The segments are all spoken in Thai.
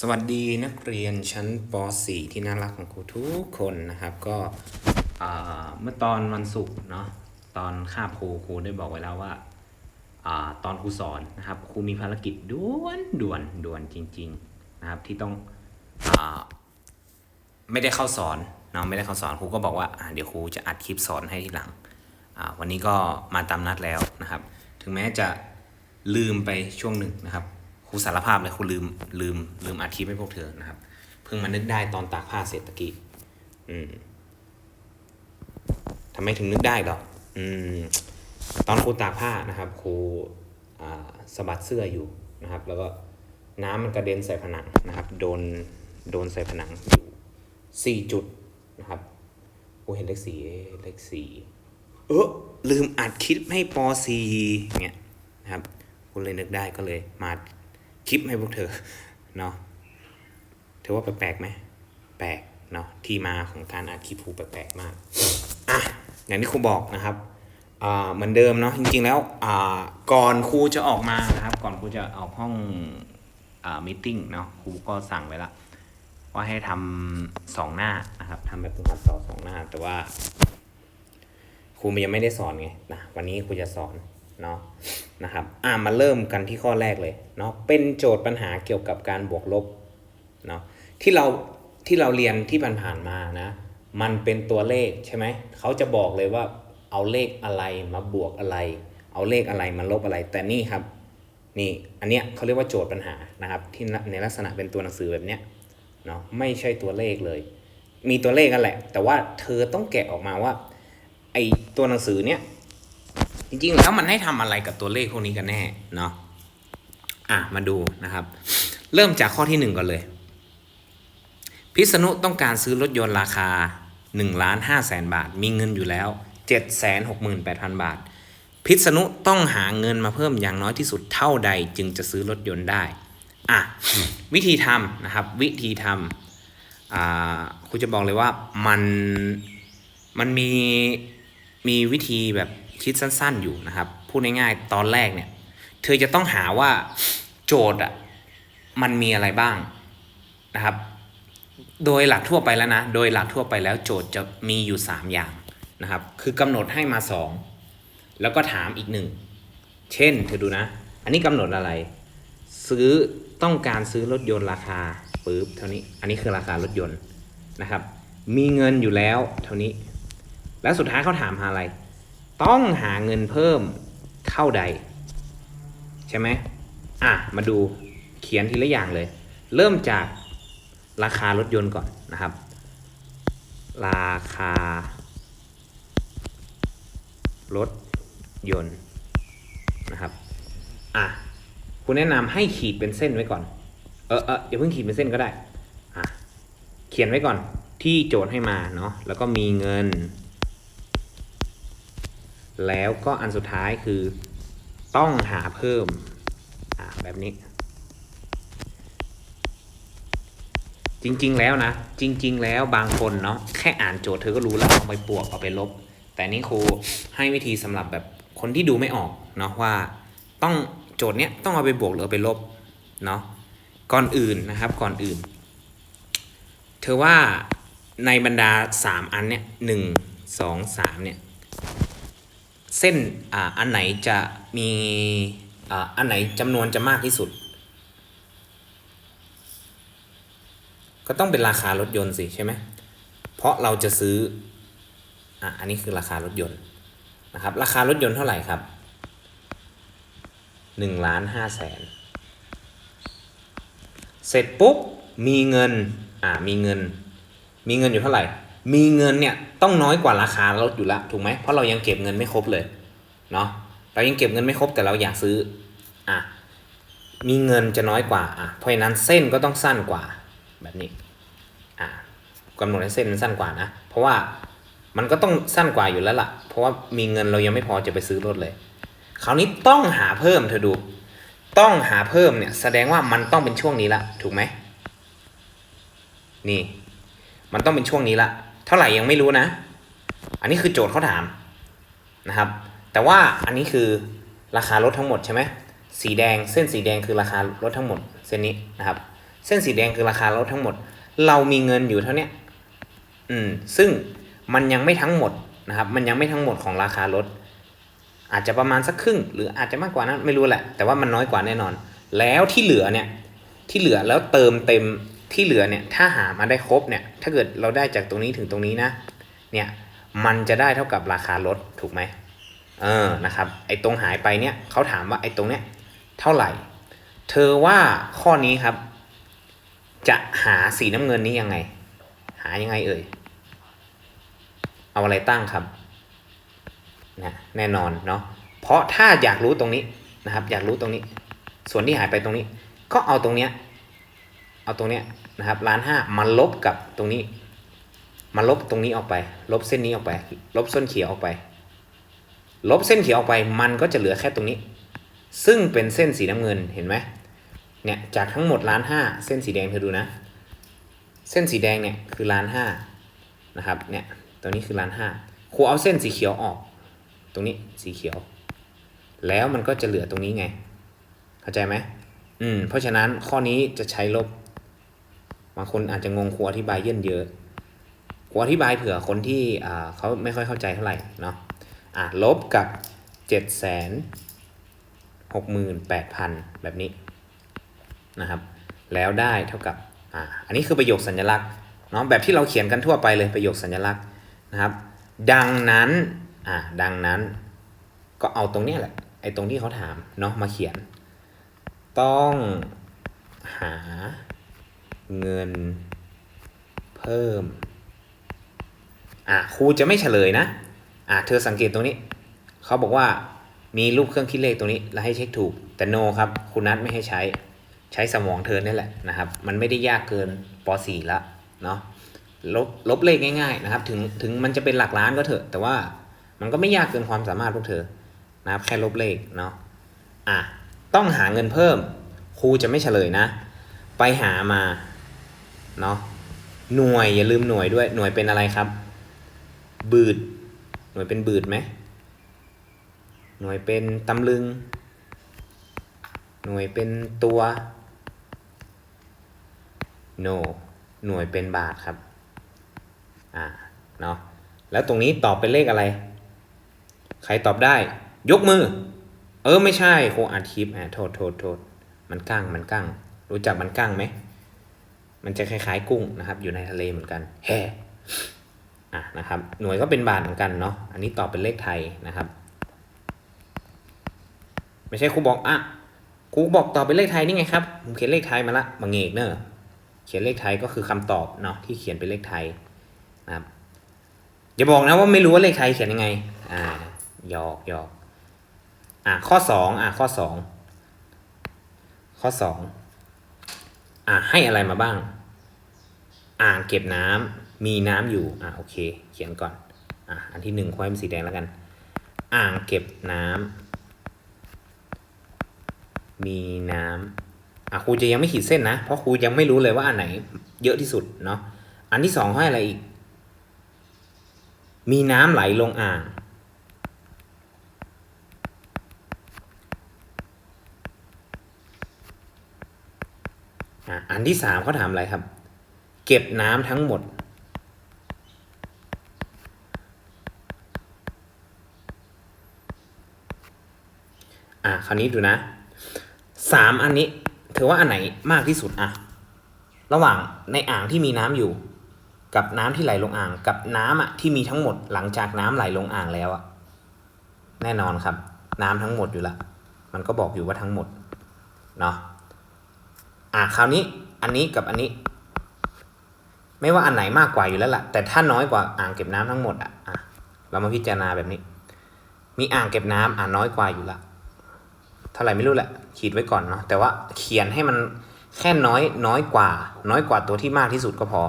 สวัสดีนักเรียนชั้นป .4 ที่น่ารักของครูทุกคนนะครับ ก็เมื่อตอนวันศุกร์เนาะตอนคาบครูครูได้บอกไว้แล้วว่าอตอนครูสอนนะครับครูมีภารกิจด่วนด่วนด่วนจริง ๆนะครับที่ต้องอไม่ได้เข้าสอนเนาะไม่ได้เข้าสอนครูก็บอกว่าเดี๋ยวครูจะอัดคลิปสอนให้ทีหลังวันนี้ก็มาตามนัดแล้วนะครับ ถึงแม้จะลืมไปช่วงหนึ่งนะครับ ครูสารภาพเลยครูลืมลืมลืมอัดคลิปให้พวกเธอนะครับ เพิ่งมานึกได้ตอนตากผ้าเสร็จตะกี้อืมทำไมถึงนึกได้หรออืม ตอนครูตากผ้านะครับครูอ่าสะบัดเสื้ออยู่นะครับ แล้วก็น้ำมันกระเด็นใส่ผนังนะครับ โดนโดนใส่ผนังอยู่สี่จุดนะครับครูเห็นเลขสี่เลขสี่เออลืมอัดคลิปให้ปสี่เนี่ยนะครับคุณเลยนึกได้ก็เลยมา คลิปให้พวกเธอเนาะถือว่าแปลกๆไหมแปลกเนาะที่มาของการอัดคลิปคูแปลกๆมากอะอย่างที่ครูบอกนะครับอ่าเหมือนเดิมเนาะจริงๆแล้วอ่าก่อนครูจะออกมานะครับ ก่อนครูจะออกห้องอ่ามิ팅เนาะครูก็สั่งไว้ละว่าให้ทำสองหน้านะครับทำแบบฝึกหัดต่อสองหน้า แต่ว่าครูยังไม่ได้สอนไงนะวันนี้ครูจะสอน เนาะนะครับอ่ามาเริ่มกันที่ข้อแรกเลยเนาะเป็นโจทย์ปัญหาเกี่ยวกับการบวกลบเนาะที่เราที่เราเรียนที่ผ่านๆมานะ มันเป็นตัวเลขใช่ไหมเขาจะบอกเลยว่าเอาเลขอะไรมาบวกอะไร เอาเลขอะไรมาลบอะไร แต่นี่ครับนี่อันเนี้ยเขาเรียกว่าโจทย์ปัญหานะครับที่ในลักษณะเป็นตัวหนังสือแบบเนี้ยเนาะไม่ใช่ตัวเลขเลย มีตัวเลขกันแหละ แต่ว่าเธอต้องแกะออกมาว่าไอตัวหนังสือเนี้ย จริงๆแล้วมันให้ทำอะไรกับตัวเลขพวกนี้กันแน่เนาะอะมาดูนะครับ เริ่มจากข้อที่หนึ่งก่อนเลย พิษณุต้องการซื้อรถยนต์ราคา1ล้าน5แสนบาท มีเงินอยู่แล้ว 7 6 8 0 0 0 บาท พิษณุต้องหาเงินมาเพิ่มอย่างน้อยที่สุดเท่าใดจึงจะซื้อรถยนต์ได้อะวิธีทำนะครับ วิธีทำอ่าครูจะบอกเลยว่ามันมันมีมีวิธีแบบ คิดสั้นๆอยู่นะครับ พูดง่ายๆ ตอนแรกเนี่ย เธอจะต้องหาว่าโจทย์อะมันมีอะไรบ้างนะครับ โดยหลักทั่วไปแล้วนะ โดยหลักทั่วไปแล้วโจทย์จะมีอยู่ 3 อย่างนะครับ คือกำหนดให้มา 2 แล้วก็ถามอีกหนึ่ง เช่นเธอดูนะ อันนี้กำหนดอะไร ซื้อต้องการซื้อรถยนต์ราคาปึ๊บเท่านี้ อันนี้คือราคารถยนต์นะครับ มีเงินอยู่แล้วเท่านี้ แล้วสุดท้ายเขาถามหาอะไร ต้องหาเงินเพิ่มเท่าใด ใช่ไหมอะ มาดูเขียนทีละอย่างเลย เริ่มจากราคารถยนต์ก่อนนะครับ ราคา รถยนต์นะครับ อะ คุณแนะนำให้ขีดเป็นเส้นไว้ก่อน เออเอออย่าเพิ่งขีดเป็นเส้นก็ได้ อะ เขียนไว้ก่อนที่โจทย์ให้มาเนาะ แล้วก็มีเงิน แล้วก็อันสุดท้ายคือต้องหาเพิ่มแบบนี้ จริงๆแล้วนะ จริง ๆ แล้วบางคนเนาะแค่อ่านโจทย์เธอก็รู้แล้วเอาไปบวกเอาไปลบ แต่นี่ครูให้วิธีสำหรับแบบคนที่ดูไม่ออกเนาะว่าต้องโจทย์เนี้ยต้องเอาไปบวกหรือเอาไปลบเนาะก่อนอื่นนะครับก่อนอื่น เธอว่าในบรรดาสามอันเนี้ยหนึ่งสองสามเนี่ย เส้นอ่าอันไหนจะมีอ่าอันไหนจำนวนจะมากที่สุด ก็ต้องเป็นราคารถยนต์สิใช่ไหมเพราะเราจะซื้ออะอันนี้คือราคารถยนต์นะครับ ราคารถยนต์เท่าไหร่ครับหนึ่งล้านห้าแสนเสร็จปุ๊บมีเงินอ่ามีเงิน มีเงินอยู่เท่าไหร่ มีเงินเนี่ยต้องน้อยกว่าราคารถอยู่แล้วถูกไหมเพราะเรายังเก็บเงินไม่ครบเลยเนาะเรายังเก็บเงินไม่ครบแต่เราอยากซื้ออะมีเงินจะน้อยกว่าอะเพราะฉะนั้นเส้นก็ต้องสั้นกว่าแบบนี้อ่ากำหนดให้เส้นมันสั้นกว่านะเพราะว่ามันก็ต้องสั้นกว่าอยู่แล้วล่ะ เพราะว่ามีเงินเรายังไม่พอจะไปซื้อรถเลย คราวนี้ต้องหาเพิ่มเธอดู ต้องหาเพิ่มเนี่ยแสดงว่ามันต้องเป็นช่วงนี้ละถูกไหมนี่ มันต้องเป็นช่วงนี้ละ เท่าไหร่ยังไม่รู้นะ อันนี้คือโจทย์เขาถามนะครับ แต่ว่าอันนี้คือราคารถทั้งหมดใช่ไหมสีแดงเส้นสีแดงคือราคารถทั้งหมด เส้นนี้นะครับ เส้นสีแดงคือราคารถทั้งหมด เรามีเงินอยู่เท่านี้อืมซึ่งมันยังไม่ทั้งหมดนะครับ มันยังไม่ทั้งหมดของราคารถ อาจจะประมาณสักครึ่ง หรืออาจจะมากกว่านั้นไม่รู้แหละ แต่ว่ามันน้อยกว่าแน่นอน แล้วที่เหลือเนี่ยที่เหลือแล้วเติมเต็ม ที่เหลือเนี่ยถ้าหามาได้ครบเนี่ยถ้าเกิดเราได้จากตรงนี้ถึงตรงนี้นะเนี่ยมันจะได้เท่ากับราคารถถูกไหมเออนะครับไอ้ตรงหายไปเนี่ยเขาถามว่าไอ้ตรงเนี้ยเท่าไหร่ เธอว่าข้อนี้ครับ จะหาสีน้ำเงินนี้ยังไง หายังไงเอ่ยเอาอะไรตั้งครับนะแน่นอนเนาะเพราะถ้าอยากรู้ตรงนี้นะครับ อยากรู้ตรงนี้ ส่วนที่หายไปตรงนี้ ก็เอาตรงเนี้ยเอาตรงเนี้ย นะครับล้านห้ามาลบกับตรงนี้มาลบตรงนี้ออกไป ลบเส้นนี้ออกไป ลบเส้นเขียวออกไป ลบเส้นเขียวออกไป มันก็จะเหลือแค่ตรงนี้ ซึ่งเป็นเส้นสีน้ำเงินเห็นไหมเนี่ยจากทั้งหมดล้านห้าเส้นสีแดงเธอดูนะ เส้นสีแดงเนี่ยคือล้านห้านะครับเนี่ยตัวนี้คือล้านห้าครูเอาเส้นสีเขียวออก ตรงนี้สีเขียว แล้วมันก็จะเหลือตรงนี้ไง เข้าใจไหมอืมเพราะฉะนั้นข้อนี้จะใช้ลบ บางคนอาจจะงงครูอธิบายเยินเยอะครูอธิบายเผื่อคนที่เขาไม่ค่อยเข้าใจเท่าไหร่เนาะอะลบกับเจ็ดแสนหกหมื่นแปดพันแบบนี้นะครับ แล้วได้เท่ากับอ่าอันนี้คือประโยคสัญลักษณ์เนาะแบบที่เราเขียนกันทั่วไปเลยประโยคสัญลักษณ์นะครับ ดังนั้นอ่าดังนั้นก็เอาตรงนี้แหละไอ้ตรงที่เขาถามเนาะมาเขียน ต้องหา เงิน เพิ่ม อะครูจะไม่เฉลยนะ อะเธอสังเกตตรงนี้ เขาบอกว่ามีรูปเครื่องคิดเลขตรงนี้ แล้วให้เช็คถูก แต่โนครับคุณนัทไม่ให้ใช้ ใช้สมองเธอเนี่ยแหละนะครับ มันไม่ได้ยากเกินป .4 ละเนาะ ลบลบเลขง่ายๆนะครับ ถึงถึงมันจะเป็นหลักล้านก็เถอะ แต่ว่ามันก็ไม่ยากเกินความสามารถพวกเธอ นะครับ แค่ลบเลขเนาะ อะ ต้องหาเงินเพิ่ม ครูจะไม่เฉลยนะ ไปหามา เนาะหน่วยอย่าลืมหน่วยด้วยหน่วยเป็นอะไรครับ บืด หน่วยเป็นบืดไหมหน่วยเป็นตำลึง หน่วยเป็นตัว no หน่วยเป็นบาทครับ อ่า เนาะ แล้วตรงนี้ตอบเป็นเลขอะไร ใครตอบได้ ยกมือ เออ ไม่ใช่โคอาทิตย์อะโทษโทษโทษ มันกั้ง มันกั้ง รู้จักมันกั้งไหม มันจะคล้ายๆกุ้งนะครับ อยู่ในทะเลเหมือนกันแฮ่อะนะครับ หน่วยก็เป็นบาทเหมือนกันเนาะอันนี้ตอบเป็นเลขไทยนะครับ ไม่ใช่ครูบอกอะครูบอกตอบเป็นเลขไทยนี่ไงครับผมเขียนเลขไทยมาละบางเอกเนอะเขียนเลขไทยก็คือคำตอบเนาะที่เขียนเป็นเลขไทยนะครับอย่าบอกนะว่าไม่รู้ว่าเลขไทยเขียนยังไงอ่าหยอกหยอกอะข้อสองอะข้อสองข้อสอง อะให้อะไรมาบ้าง อ่างเก็บน้ำมีน้ำอยู่ อะโอเค เขียนก่อน อะอันที่หนึ่งควายเป็นสีแดงแล้วกัน อ่างเก็บน้ำมีน้ำอะครูจะยังไม่ขีดเส้นนะ เพราะครูยังไม่รู้เลยว่าอันไหนเยอะที่สุดเนาะ อันที่สองให้อะไรอีก มีน้ำไหลลงอ่าง อันที่สามเขาถามอะไรครับ เก็บน้ำทั้งหมด อะคราวนี้ดูนะสามอันนี้ถือว่าอันไหนมากที่สุดอะระหว่างในอ่างที่มีน้ำอยู่ กับน้ำที่ไหลลงอ่าง กับน้ำอะที่มีทั้งหมดหลังจากน้ำไหลลงอ่างแล้วอะแน่นอนครับ น้ำทั้งหมดอยู่ละมันก็บอกอยู่ว่าทั้งหมดเนาะอะคราวนี้ อันนี้กับอันนี้ ไม่ว่าอันไหนมากกว่าอยู่แล้วล่ะ แต่ถ้าน้อยกว่าอ่างเก็บน้ำทั้งหมดอะเรามาพิจารณาแบบนี้ มีอ่างเก็บน้ำอะน้อยกว่าอยู่ละเท่าไหร่ไม่รู้แหละ ขีดไว้ก่อนเนาะแต่ว่าเขียนให้มันแค่น้อยน้อยกว่า น้อยกว่าตัวที่มากที่สุดก็พอ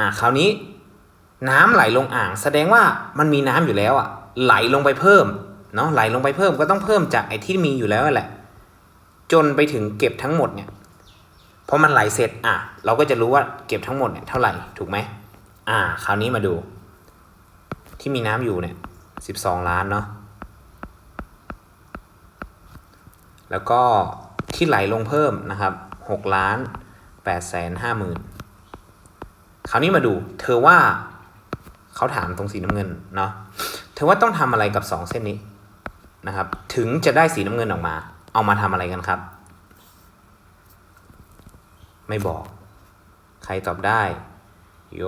อะคราวนี้น้ำไหลลงอ่าง แสดงว่ามันมีน้ำอยู่แล้วอะ ไหลลงไปเพิ่มเนาะไหลลงไปเพิ่มก็ต้องเพิ่มจากไอ้ที่มีอยู่แล้วแหละ จนไปถึงเก็บทั้งหมดเนี่ย พอมันไหลเสร็จอะเราก็จะรู้ว่าเก็บทั้งหมดเนี่ยเท่าไหร่ถูกไหมอ่า คราวนี้มาดู ที่มีน้ำอยู่เนี่ยสิบสองล้านเนาะแล้วก็ที่ไหลลงเพิ่มนะครับหกล้านแปดแสนห้าหมื่นคราวนี้มาดู เธอว่าเขาถามตรงสีน้ำเงินเนาะเธอว่าต้องทำอะไรกับสองเส้นนี้นะครับ ถึงจะได้สีน้ำเงินออกมา เอามาทำอะไรกันครับ ไม่บอก ใครตอบได้ ย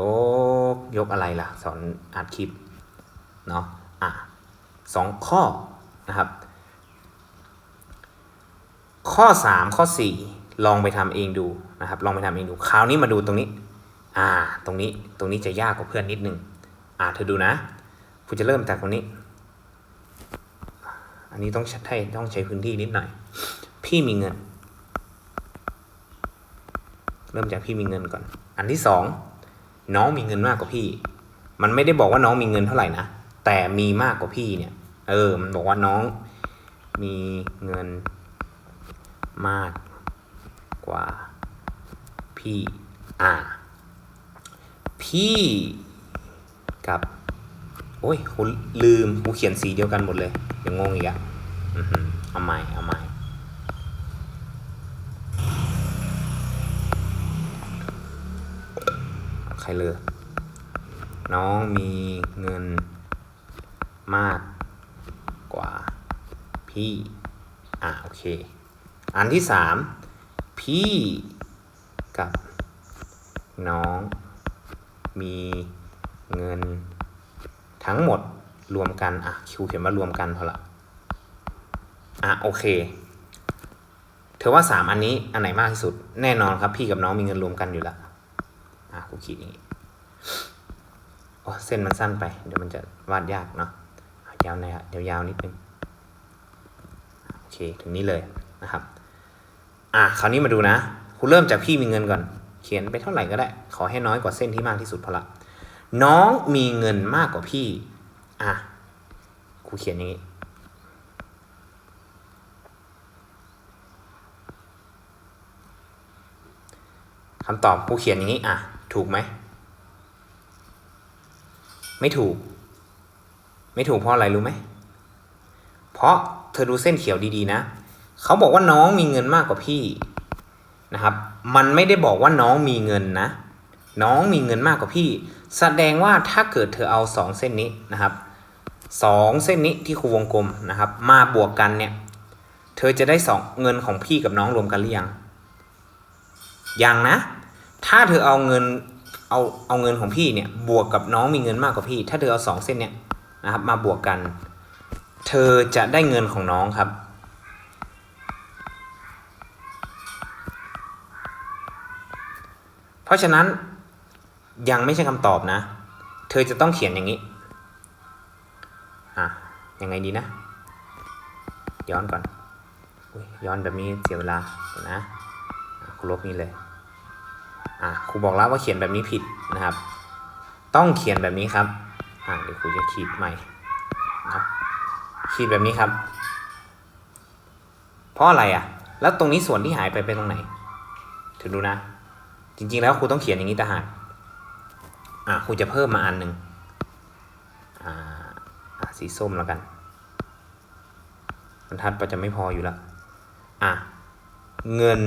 ก ยกอะไรล่ะ สอนอัดคลิป เนาะอะสองข้อนะครับ ข้อ 3 ข้อ 4 ลองไปทำเองดูนะครับ ลองไปทำเองดู คราวนี้มาดูตรงนี้ อ่า ตรงนี้ ตรงนี้จะยากกว่าเพื่อนนิดนึง อ่า เธอดูนะคุณจะเริ่มจากตรงนี้ อันนี้ต้องใช้ต้องใช้พื้นที่นิดหน่อย พี่มีเงิน เริ่มจากพี่มีเงินก่อน อันที่สองน้องมีเงินมากกว่าพี่ มันไม่ได้บอกว่าน้องมีเงินเท่าไหร่นะ แต่มีมากกว่าพี่เนี่ย เออ มันบอกว่าน้องมีเงินมากกว่าพี่อ่าพี่กับโอ้ยกูลืมกูเขียนสีเดียวกันหมดเลยเดี๋ยวงงอีกอะอือหือเอาใหม่เอาใหม่ ใครเลยน้องมีเงินมากกว่าพี่ อ่า โอเค อันที่สามพี่กับน้อง มีเงินทั้งหมดรวมกัน อะ คิวเขียนว่ารวมกันพอละ อะ โอเค เธอว่าสามอันนี้อันไหนมากที่สุด แน่นอนครับ พี่กับน้องมีเงินรวมกันอยู่แล้วอะ กูขีดอย่างนี้โอ้เส้นมันสั้นไป เดี๋ยวมันจะวาดยากเนาะยาวหน่อยครับยาวๆนิดนึงโอเคถึงนี้เลยนะครับ อะคราวนี้มาดูนะคุณเริ่มจากพี่มีเงินก่อน เขียนไปเท่าไหร่ก็ได้ ขอให้น้อยกว่าเส้นที่มากที่สุดพอละน้องมีเงินมากกว่าพี่ อะครูเขียนอย่างนี้คำตอบครูเขียนอย่างนี้ อะ ถูกไหม ไม่ถูก ไม่ถูกเพราะอะไรรู้ไหม เพราะเธอดูเส้นเขียวดีๆนะ เขาบอกว่าน้องมีเงินมากกว่าพี่นะครับ มันไม่ได้บอกว่าน้องมีเงินนะ น้องมีเงินมากกว่าพี่ แสดงว่าถ้าเกิดเธอเอาสองเส้นนี้นะครับสองเส้นนี้ที่ครูวงกลมนะครับ มาบวกกันเนี่ย เธอจะได้สองเงินของพี่กับน้องรวมกันหรือยัง ยังนะ ถ้าเธอเอาเงินเอาเอาเงินของพี่เนี่ยบวกกับน้องมีเงินมากกว่าพี่ ถ้าเธอเอาสองเส้นเนี่ยนะครับมาบวกกัน เธอจะได้เงินของน้องครับ เพราะฉะนั้นยังไม่ใช่คำตอบนะ เธอจะต้องเขียนอย่างนี้อะยังไงดีนะ ย้อนก่อนย้อนแบบนี้เสียเวลานะครูลบนี้เลย อะครูบอกแล้วว่าเขียนแบบนี้ผิดนะครับ ต้องเขียนแบบนี้ครับอะเดี๋ยวครูจะขีดใหม่เนาะขีดแบบนี้ครับ เพราะอะไรอะ แล้วตรงนี้ส่วนที่หายไปเป็นตรงไหน ถึงดูนะ จริงๆแล้วครูต้องเขียนอย่างนี้ต่างหากอะครูจะเพิ่มมาอันหนึ่งอ่าสีส้มแล้วกันบรรทัดก็จะไม่พออยู่แล้วอะเงิน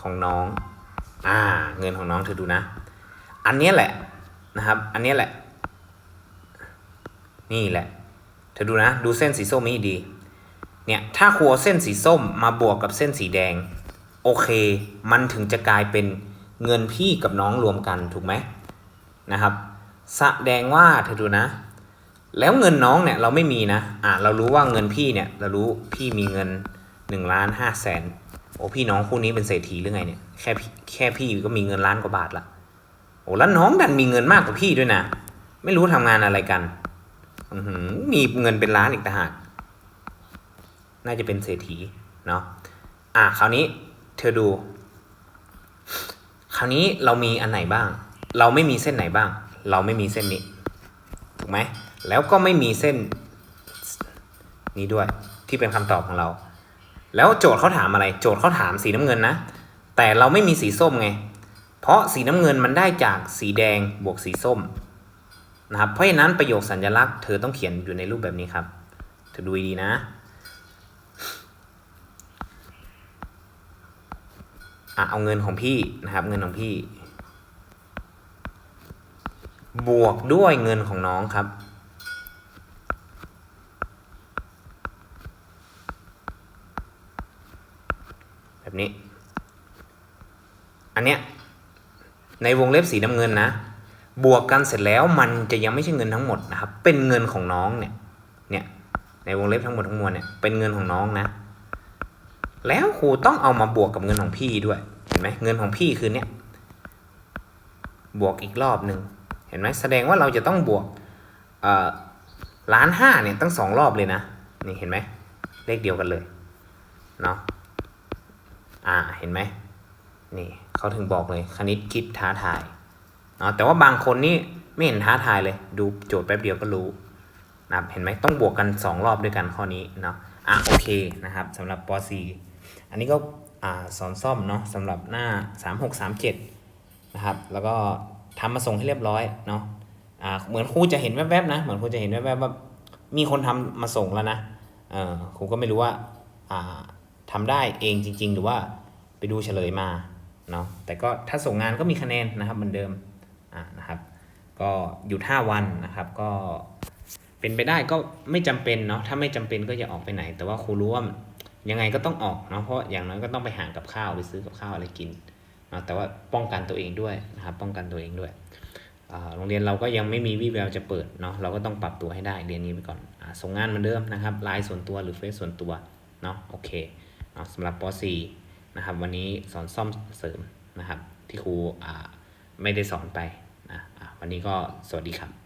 ของน้อง อ่า เงินของน้องเธอดูนะ อันนี้แหละนะครับ อันนี้แหละ นี่แหละ เธอดูนะ ดูเส้นสีส้มนี้ดี เนี่ย ถ้าครูเอาเส้นสีส้มมาบวกกับเส้นสีแดง โอเค มันถึงจะกลายเป็นเงินพี่กับน้องรวมกันถูกไหมนะครับสแสดงว่าเธอดูนะ แล้วเงินน้องเนี่ยเราไม่มีนะ อ่าเรารู้ว่าเงินพี่เนี่ย เรารู้พี่มีเงินหนึ่งล้านห้าแสน โอ้พี่น้องคู่นี้เป็นเศรษฐีหรือไงเนี่ยแค่แค่พี่ก็มีเงินล้านกว่าบาทละโอ้แล้วน้องดันมีเงินมากกว่าพี่ด้วยนะไม่รู้ทำงานอะไรกันอืมีเงินเป็นล้านอีกต่างหากน่าจะเป็นเศรษฐีเนาะอะคราวนี้เธอดู คราวนี้เรามีอันไหนบ้าง เราไม่มีเส้นไหนบ้าง เราไม่มีเส้นนี้ถูกไหมแล้วก็ไม่มีเส้นนี้ด้วยที่เป็นคำตอบของเรา แล้วโจทย์เขาถามอะไร โจทย์เขาถามสีน้ำเงินนะ แต่เราไม่มีสีส้มไง เพราะสีน้ำเงินมันได้จากสีแดงบวกสีส้มนะครับ เพราะฉะนั้นประโยคสัญลักษณ์เธอต้องเขียนอยู่ในรูปแบบนี้ครับเธอดูดีนะ อะเอาเงินของพี่นะครับ เงินของพี่ บวกด้วยเงินของน้องครับ แบบนี้ อันเนี้ยในวงเล็บสีน้ำเงินนะ บวกกันเสร็จแล้วมันจะยังไม่ใช่เงินทั้งหมดนะครับ เป็นเงินของน้องเนี่ยเนี่ยในวงเล็บทั้งหมดทั้งมวลเนี่ยเป็นเงินของน้องนะ แล้วครูต้องเอามาบวกกับเงินของพี่ด้วยเห็นไหมเงินของพี่คือเนี่ยบวกอีกรอบหนึ่งเห็นไหมแสดงว่าเราจะต้องบวกล้านห้าเนี่ยตั้งสองรอบเลยนะนี่เห็นไหมเลขเดียวกันเลยเนาะ อ่าเห็นไหมนี่เขาถึงบอกเลยคณิตคิดท้าทายเนาะแต่ว่าบางคนนี่ไม่เห็นท้าทายเลย ดูโจทย์แป๊บเดียวก็รู้นะครับเห็นไหมต้องบวกกัน 2 รอบด้วยกันข้อนี้เนาะอะโอเคนะครับสำหรับป .4 อันนี้ก็อ่าสอนซ่อมเนาะสำหรับหน้า 3637นะครับแล้วก็ทำมาส่งให้เรียบร้อยเนาะอ่าเหมือนครูจะเห็นแวบๆนะเหมือนครูจะเห็นแวบๆว่ามีคนทำมาส่งแล้วนะเออครูก็ไม่รู้ว่าอ่า ทำได้เองจริง ๆ หรือว่าไปดูเฉลยมาเนาะแต่ก็ถ้าส่งงานก็มีคะแนนนะครับเหมือนเดิมอ่านะครับ ก็หยุด 5 วันนะครับ ก็เป็นไปได้ก็ไม่จำเป็นเนาะถ้าไม่จำเป็นก็อย่าออกไปไหน แต่ว่าครูรู้ว่ายังไงก็ต้องออกเนาะเพราะอย่างน้อยก็ต้องไปหากับข้าวหรือซื้อกับข้าวอะไรกินเนาะแต่ว่าป้องกันตัวเองด้วยนะครับป้องกันตัวเองด้วยอ่าโรงเรียนเราก็ยังไม่มีวี่แววจะเปิดเนาะเราก็ต้องปรับตัวให้ได้เรียนนี้ไปก่อนอส่งงานเหมือนเดิมนะครับไลน์ส่วนตัวหรือเฟซส่วนตัวเนาะโอเค สำหรับป .4 นะครับ วันนี้สอนซ่อมเสริมนะครับ ที่ครูไม่ได้สอนไปนะวันนี้ก็สวัสดีครับ